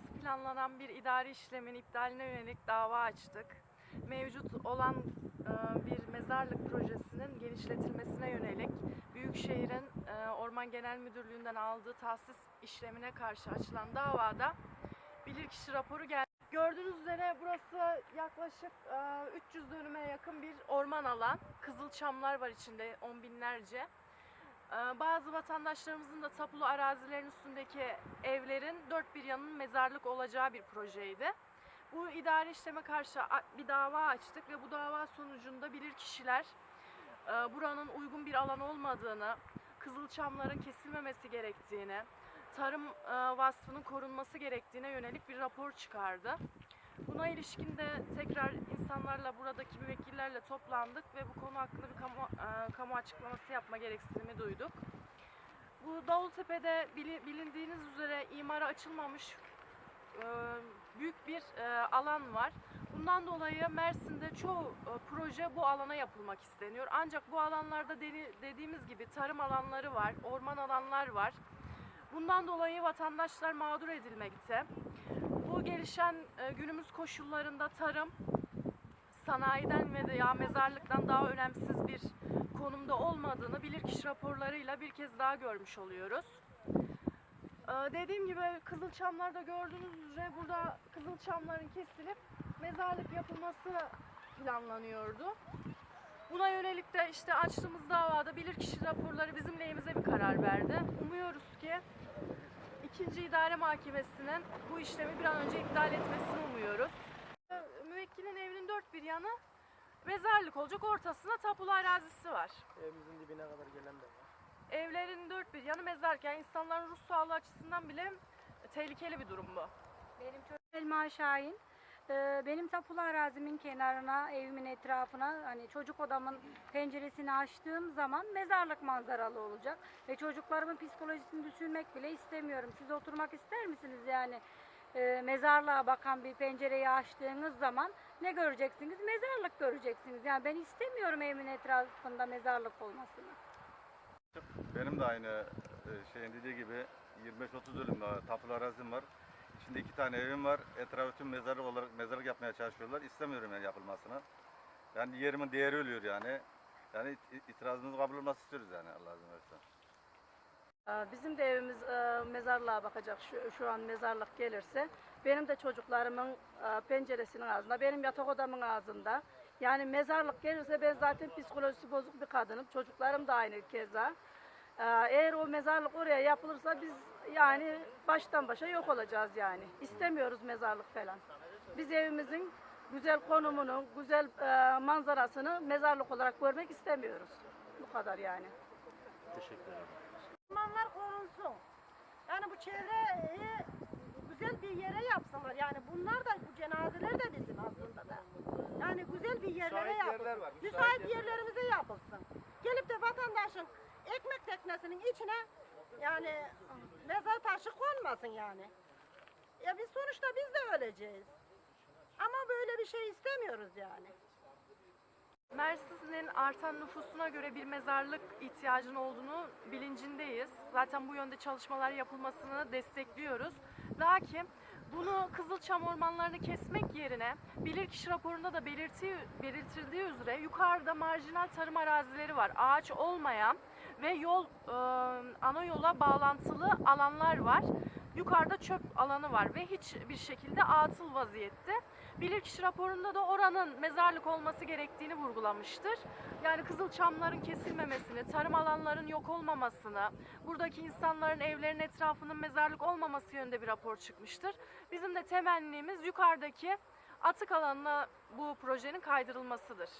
planlanan bir idari işlemin iptaline yönelik dava açtık. Mevcut olan e, bir mezarlık projesinin genişletilmesine yönelik Büyükşehir'in e, Orman Genel Müdürlüğü'nden aldığı tahsis işlemine karşı açılan davada bilirkişi raporu geldi. Gördüğünüz üzere burası yaklaşık e, 300 dönüme yakın bir orman alan. Kızılçamlar var içinde on binlerce. Ee, Bazı vatandaşlarımızın da tapulu arazilerin üstündeki evlerin dört bir yanının mezarlık olacağı bir projeydi. Bu idari işleme karşı bir dava açtık ve bu dava sonucunda bilir kişiler buranın uygun bir alan olmadığını, kızılçamların kesilmemesi gerektiğini, tarım e, vasfının korunması gerektiğine yönelik bir rapor çıkardı. Buna ilişkin de tekrar insanlarla buradaki müvekkillerle toplandık ve bu konu hakkında bir kamu, e, kamu açıklaması yapma gereksinimi duyduk. Bu Davultepe'de bili- bilindiğiniz üzere imara açılmamış e, büyük bir e, alan var. Bundan dolayı Mersin'de çoğu e, proje bu alana yapılmak isteniyor. Ancak bu alanlarda deni- dediğimiz gibi tarım alanları var, orman alanlar var. Bundan dolayı vatandaşlar mağdur edilmekte. Bu gelişen e, günümüz koşullarında tarım sanayiden ve veya mezarlıktan daha önemsiz bir konumda olmadığını bilirkişi raporlarıyla bir kez daha görmüş oluyoruz. Ee, Dediğim gibi Kızılçamlar'da gördüğünüz üzere burada Kızılçamların kesilip mezarlık yapılması planlanıyordu. Buna yönelik de işte açtığımız davada bilirkişi raporları bizim lehimize bir karar verdi. Umuyoruz ki ikinci idare mahkemesinin bu işlemi bir an önce iptal etmesini umuyoruz. Ee, Müvekkilin evinin dört bir yanı mezarlık olacak. Ortasında tapulu arazisi var. Evimizin dibine kadar gelen de var. Evlerin dört bir yanı mezarlık. Yani insanların ruh sağlığı açısından bile tehlikeli bir durum bu. Benim çocuğum Elma Şahin. Ee, Benim tapulu arazimin kenarına, evimin etrafına hani çocuk odamın penceresini açtığım zaman mezarlık manzaralı olacak. Ve çocuklarımın psikolojisini düşünmek bile istemiyorum. Siz oturmak ister misiniz yani? Ee, mezarlığa bakan bir pencereyi açtığınız zaman ne göreceksiniz? Mezarlık göreceksiniz. Yani ben istemiyorum evimin etrafında mezarlık olmasını. Benim de aynı e, şeyin dediği gibi 25-30 dönüm tapulu arazim var. İçinde iki tane evim var. Etrafı tüm mezarlık olarak mezarlık yapmaya çalışıyorlar. İstemiyorum yani yapılmasını. Yani yerimin değeri ölüyor yani. Yani it- itirazımızı kabul olması istiyoruz yani Allah izin verirse. Aa, Bizim de evimiz e, mezarlığa bakacak şu, şu an mezarlık gelirse. Benim de çocuklarımın e, penceresinin ağzında, benim yatak odamın ağzında. Yani mezarlık gelirse ben zaten psikolojisi bozuk bir kadınım. Çocuklarım da aynı keza. Ee, Eğer o mezarlık oraya yapılırsa biz yani baştan başa yok olacağız yani. İstemiyoruz mezarlık falan. Biz evimizin güzel konumunu, güzel e, manzarasını mezarlık olarak görmek istemiyoruz. Bu kadar yani. Teşekkür ederim. Ormanlar korunsun. Yani bu çevreyi güzel bir yere yapsalar. Yani bunlar da bu cenazeler de bizim aslında da. Yani güzel bir yerlere Müsait yapılsın. yerler var, müsait Müsait yerler. yerlerimize yapılsın. Gelip de vatandaşın teknesinin içine yani mezar taşı konmasın yani. Ya biz sonuçta biz de öleceğiz. Ama böyle bir şey istemiyoruz yani. Mersin'in artan nüfusuna göre bir mezarlık ihtiyacının olduğunu bilincindeyiz. Zaten bu yönde çalışmalar yapılmasını destekliyoruz. Lakin bunu Kızılçam ormanlarını kesmek yerine bilirkişi raporunda da belirti, belirtildiği üzere yukarıda marjinal tarım arazileri var. Ağaç olmayan ve yol e, ana yola bağlantılı alanlar var. Yukarıda çöp alanı var ve hiçbir şekilde atıl vaziyette. Bilirkişi raporunda da oranın mezarlık olması gerektiğini vurgulamıştır. Yani kızılçamların kesilmemesini, tarım alanların yok olmamasını, buradaki insanların evlerin etrafının mezarlık olmaması yönünde bir rapor çıkmıştır. Bizim de temennimiz yukarıdaki atık alanına bu projenin kaydırılmasıdır.